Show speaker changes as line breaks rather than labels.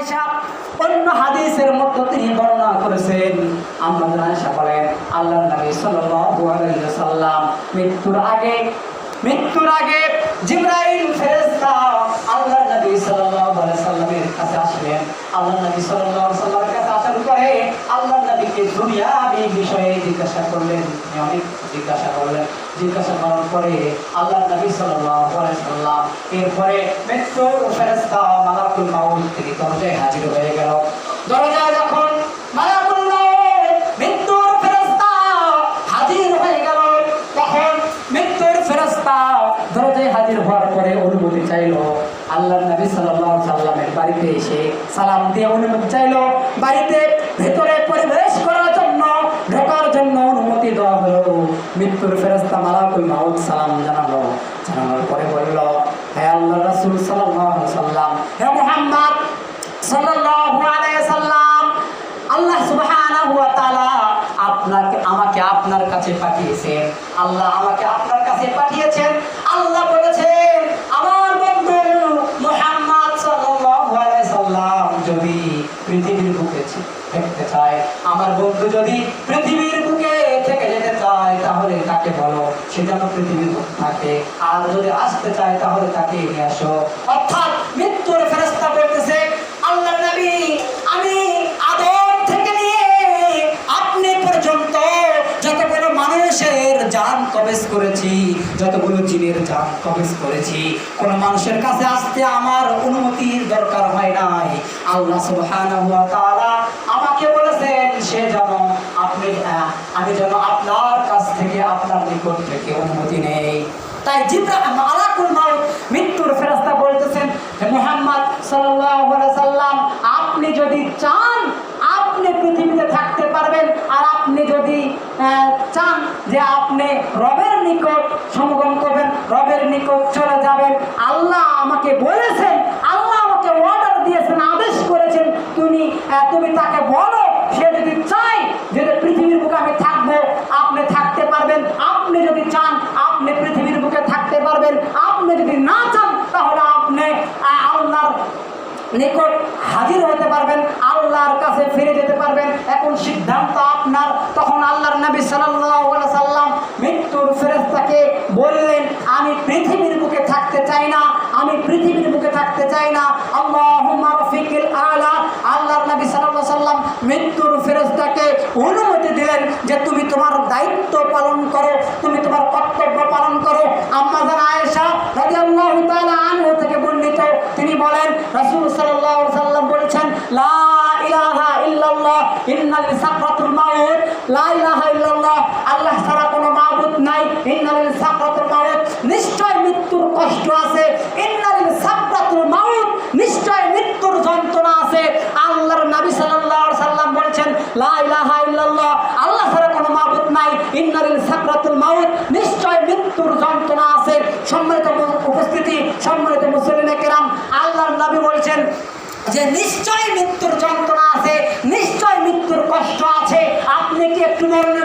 আয়েশা অন্য হাদিসের মধ্যে তিনি বর্ণনা করেছেন। আয়সা বলেন আল্লাহ নবী সাল্লাম মৃত্যুর আগে মৃত্যুর আগে জিব্রাইল ফেরেস্তা আল্লাহ নবী সাল্লাহ সাল্লামের কাছে আসলেন। আল্লাহ নবী সাল্লাল্লাহু জিজ্ঞাসা করলেন অনেক জিজ্ঞাসা করলেন, জিজ্ঞাসা করার পরে আল্লাহর নবী সাল্লাম এরপরে মালাকুল মাউত থেকে দরজায় হাজির হয়ে গেল। দরজায় যখন আল্লাহর নবী সাল্লামের বাড়িতে এসে সালাম দিয়ে অনুমতি চাইলো। বাড়িতে দেওয়া হলো, মৃত্যুর ফেরেশতা মালাকুল মাউত সালাম জানালো। জানানোর পরে বলল, হে আল্লাহ রাসূল আলাইহি সাল্লাম, হে মুহাম্মদ সাল্লাল্লাহু আলাইহি সাল্লাম, আল্লাহ সুবহানাহু ওয়া তাআলা আপনাকে, আমাকে আপনার কাছে পাঠিয়েছেন। আল্লাহ আমাকে আপনার কাছে পাঠিয়েছেন। আল্লাহ বলেছেন, আমার বন্ধু মুহাম্মদ সাল্লাল্লাহু আলাইহি সাল্লাম যদি পৃথিবীর বুকে থাকতে চায়, আমার বন্ধু যদি সে যেন থাকে আর যদি আসতে চায়, তাহলে তাকে নিয়ে আসো। অর্থাৎ মৃত্যুর ফেরেশতা বলতেছে আল্লাহ নবী, আমি আদম থেকে নিয়ে আপনি পর্যন্ত যতগুলো মানুষের জান কবেজ করেছি, যতগুলো জান কবেজ করেছি, কোন মানুষের কাছে আসতে আমার অনুমতির দরকার হয় নাই। আল্লাহ আমাকে বলেছেন, সে যেন আপনি আমি যেন আপনার থেকে আপনার নিকট থেকে অনুমতি নেই। তাই জিব্রা মালাকুল মাউত মৃত্যুর ফেরেশতা বলতেছেন মুহাম্মদ সাল্লাম, আপনি যদি চান, আপনি পৃথিবীতে থাকতে পারবেন। আর আপনি যদি চান যে আপনি রবের নিকট সমাগম করবেন, রবের নিকট চলে যাবেন, আল্লাহ আমাকে বলেছেন আল্লাহ আমাকে অর্ডার দিয়েছেন আদেশ করেছেন তুমি আহ, তুমি তাকে বলো সে যদি চায় যে পৃথিবীর বুকে আমি থাকব আপনি থাকতে পারবেন আপনি যদি চান আপনি পৃথিবীর বুকে থাকতে পারবেন আপনি যদি না চান তাহলে আপনি আহ, আল্লাহর নিকট হাজির হতে পারবেন, আল্লাহর কাছে ফিরে যেতে পারবেন। এখন সিদ্ধান্ত আপনার। তখন আল্লাহর নবী আলাইহি সাল্লাম মৃত্যুর ফেরেশতাকে বললেন, আমি পৃথিবীর বুকে থাকতে চাই না, আমি পৃথিবীর বুকে থাকতে চাই না। আল্লাহুম্মা রফিকিল আলা। আল্লাহর নবী আলাইহি সাল্লাম মৃত্যুর ফেরেশতাকে অনুমতি দিলেন যে, তুমি তোমার দায়িত্ব পালন করো তুমি তোমার কর্তব্য পালন করো আম্মা জান আয়েশা রাদিয়াল্লাহু তাআলা আনহা থেকে বর্ণিত তিনি বলেন রাসূল সাল্লাল্লাহু আলাইহি সাল্লাম বলেছেন লা ইলাহা ইল্লাল্লাহ ইন্নাল সাকরাতুল মাউত লা ইলাহা ইল্লাল্লাহ আল্লাহ ছাড়া কোনো মাবুদ নাই ইন্নাল সাকরাতুল মাউত নিশ্চয় মৃত্যুর কষ্ট আছে ইন্নাল সাকরাতুল মাউত নিশ্চয় মৃত্যুর যন্ত্রণা আছে আল্লাহর নবী সাল্লাল্লাহু আলাইহি সাল্লাম বলেছেন লা ইলাহা আল্লাহ ছাড়া কোনো মাবুদ নাই। ইন্নারিল সাকরাতুল মাউত, নিশ্চয় মৃত্যুর যন্ত্রণা আছে। সম্মানিত উপস্থিতি, সম্মানিত মুসলিম কেরাম, আল্লাহর নবী বলছেন যে নিশ্চয় মৃত্যুর যন্ত্রণা আছে, নিশ্চয় মৃত্যুর কষ্ট আছে। আপনি কি একটু মরণের